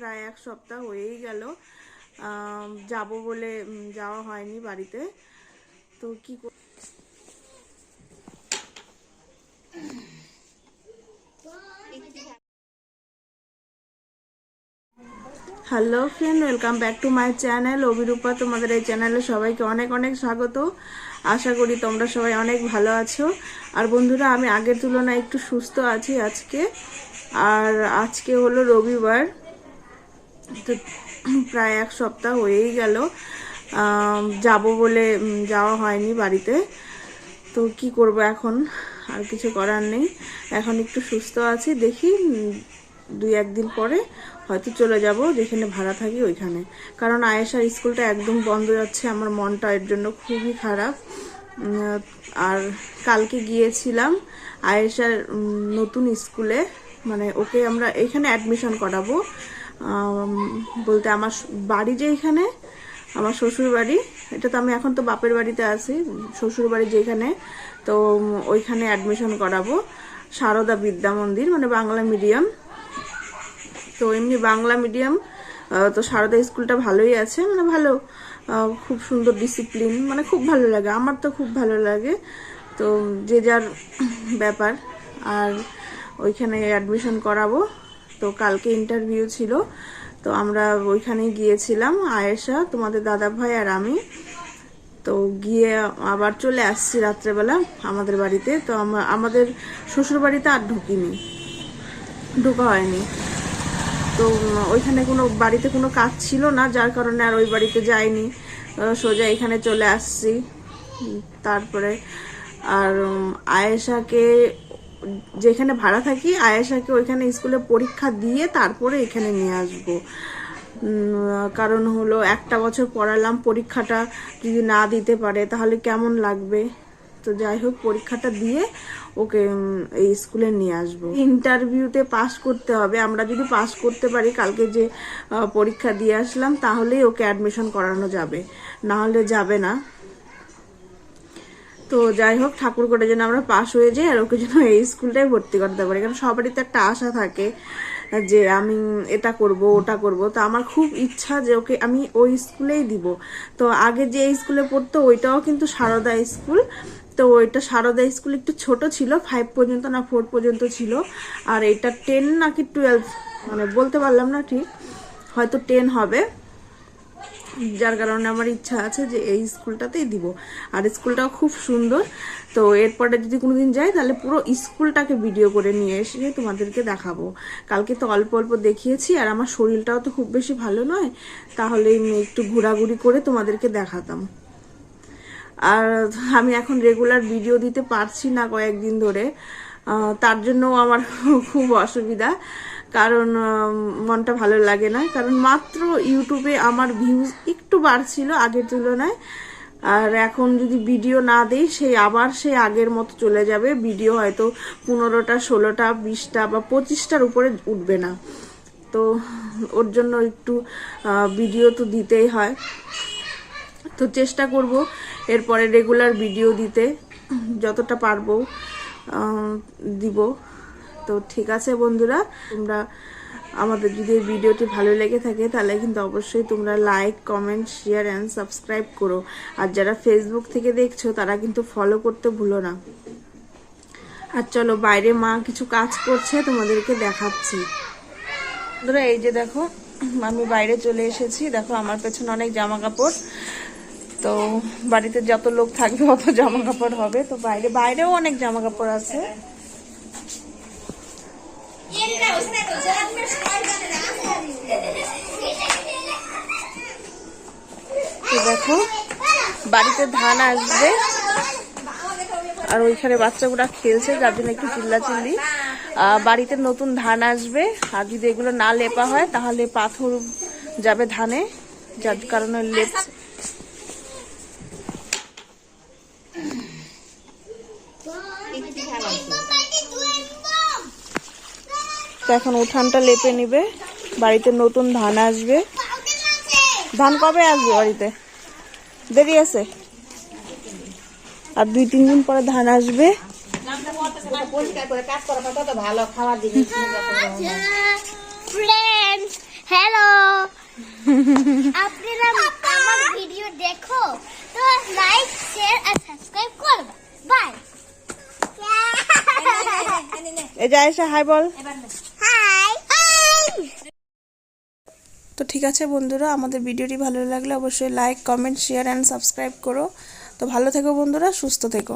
প্রায় এক সপ্তাহ হয়েই গেল। যাব বলে যাওয়া হয়নি বাড়িতে। তো কি hello friend welcome back to my channel Abhirupa, তোমাদের এই চ্যানেলে সবাইকে অনেক অনেক স্বাগত। আশা করি তোমরা সবাই অনেক ভালো আছো। আর বন্ধুরা, আমি আগের তুলনায় একটু সুস্থ আছি আজকে। আর আজকে হলো রবিবার। তো প্রায় এক সপ্তাহ হয়েই গেল। যাব বলে যাওয়া হয়নি বাড়িতে। তো কি করব এখন? আর কিছু করার নেই। এখন একটু সুস্থ আছি। দেখি দুই একদিন পরে হয়তো চলে যাব। যেখানে ভাড়া থাকি ওইখানে। কারণ আয়েশার স্কুলটা একদম বন্ধ যাচ্ছে। আমার মনটা এর জন্য খুবই খারাপ। আর কালকে গিয়েছিলাম আয়েশার নতুন স্কুলে। মানে ওকে আমরা এখানে অ্যাডমিশন করাবো। বলতে আমার বাড়ি যে এখানে, আমার শ্বশুর বাড়ি, এটা তো আমি এখন তো বাপের বাড়িতে আছি, শ্বশুর বাড়ি যেখানে তো ওইখানে অ্যাডমিশন করাবো। সারদা বিদ্যা মন্দির মানে বাংলা মিডিয়াম তো এমনি বাংলা মিডিয়াম তো সারদা স্কুলটা ভালোই আছে মানে ভালো খুব সুন্দর ডিসিপ্লিন মানে খুব ভালো লাগে, আমার তো খুব ভালো লাগে। তো যে যার ব্যাপার, আর ওইখানে অ্যাডমিশন করাবো। তো কালকে ইন্টারভিউ ছিল। তো আমরা ওইখানে গিয়েছিলাম, আয়েশা, তোমাদের দাদা ভাই আর আমি। তো গিয়ে আবার চলে আসছি রাত্রেবেলা আমাদের বাড়িতে। তো আমাদের শ্বশুর বাড়িতে আর ঢুকিনি। ঢোকা হয়নি। তো ওইখানে কোনো, বাড়িতে কোনো কাজ ছিল না, যার কারণে আর ওই বাড়িতে যাইনি। সোজা এখানে চলে আসছি। তারপরে, আর আয়েশাকে যেখানে ভাড়া থাকি, আয়েশাকে ওইখানে স্কুলে পরীক্ষা দিয়ে তারপরে এখানে নিয়ে আসব। কারণ হলো একটা বছর পড়ালাম, পরীক্ষাটা যদি না দিতে পারে তাহলে কেমন লাগবে? তো যাই হোক, পরীক্ষাটা দিয়ে ওকে এই স্কুলে নিয়ে আসব। ইন্টারভিউতে পাস করতে হবে। আমরা যদি পাস করতে পারি, কালকে যে পরীক্ষা দিয়ে আসলাম, তাহলেই ওকে অ্যাডমিশন করানো যাবে। না হলে যাবে না। তো যাই হোক ঠাকুর করে যেন আমরা পাশ হয়ে যাই আর ওকে যেন এই স্কুলটাই ভর্তি করতে পারি। কারণ সবারই তো একটা আশা থাকে যে আমি এটা করব, ওটা করব। তো আমার খুব ইচ্ছা যে ওকে আমি ওই স্কুলেই দিব। তো আগে যে স্কুলে পড়তো, ওইটাও কিন্তু সারদা স্কুল। তো ওইটা সারদা স্কুল একটু ছোট ছিল ফাইভ পর্যন্ত না ফোর পর্যন্ত ছিল। আর এটা টেন নাকি টুয়েলভ মানে বলতে পারলাম না ঠিক, হয়তো টেন হবে। যার কারণে আমার ইচ্ছা আছে যে এই স্কুলটাতেই দিব। আর স্কুলটাও খুব সুন্দর। তো এরপরে যদি কোনোদিন যাই, তাহলে পুরো স্কুলটাকে ভিডিও করে নিয়ে এসে তোমাদেরকে দেখাবো। কালকে তো অল্প অল্প দেখিয়েছি, আর আমার শরীরটাও তো খুব বেশি ভালো নয় তাহলে একটু ঘোরাঘুরি করে তোমাদেরকে দেখাতাম। আর আমি এখন রেগুলার ভিডিও দিতে পারছি না কয়েকদিন ধরে। তার জন্য আমার খুব অসুবিধা। কারণ মনটা ভালো লাগে না। কারণ মাত্র ইউটিউবে আমার ভিউজ একটু বাড়ছিল আগের তুলনায়। আর এখন যদি ভিডিও না দেই, সেই আবার সেই আগের মতো চলে যাবে। ভিডিও হয়তো পনেরোটা, ষোলোটা, বিশটা বা পঁচিশটার উপরে উঠবে না। তো ওর জন্য একটু ভিডিও তো দিতেই হয়। তো চেষ্টা করব এরপরে রেগুলার ভিডিও দিতে। যতটা পারব দিব। তো ঠিক আছে বন্ধুরা, তোমরা আমাদের যদি ভিডিওটি ভালো লেগে থাকে তাহলে কিন্তু অবশ্যই তোমরা like comment share and subscribe করো। আর যারা ফেসবুক থেকে দেখছ তারা কিন্তু ফলো করতে ভুলো না। আর চলো বাইরে মা কিছু কাজ করছে, তোমাদেরকে দেখাচ্ছি। বন্ধুরা, এই যে দেখো, আমি বাইরে চলে এসেছি। দেখো, আমার পেছনে অনেক জামা কাপড় তো বাড়িতে যত লোক থাকবে অত জামা কাপড় হবে। তো বাইরে, বাইরেও অনেক জামা কাপড় আছে। দেখো, বাড়িতে ধান আসবে। আর ওইখানে বাচ্চাগুলা খেলছে, যার জন্য একটু চিল্লাচিল্লি। বাড়িতে নতুন ধান আসবে। আর যদি এগুলো না লেপা হয়, তাহলে পাথর যাবে ধানে, যার কারণে লেপছে তো এখন উঠানটা লেপে নিবে। বাড়িতে নতুন ধান আসবে। ধান কবে আসবে বাড়িতে? দেরি আছে। আর দুই তিন দিন পরে ধান আসবে। হ্যালো আপনারা আমার ভিডিও দেখো তো লাইক শেয়ার আর সাবস্ক্রাইব করবে। বাই এই যা এসে হাই বল হাই হাই তো ঠিক আছে বন্ধুরা, আমাদের ভিডিওটি ভালো লাগলে অবশ্যই like comment share and subscribe করো। তো ভালো থেকো বন্ধুরা, সুস্থ থেকো।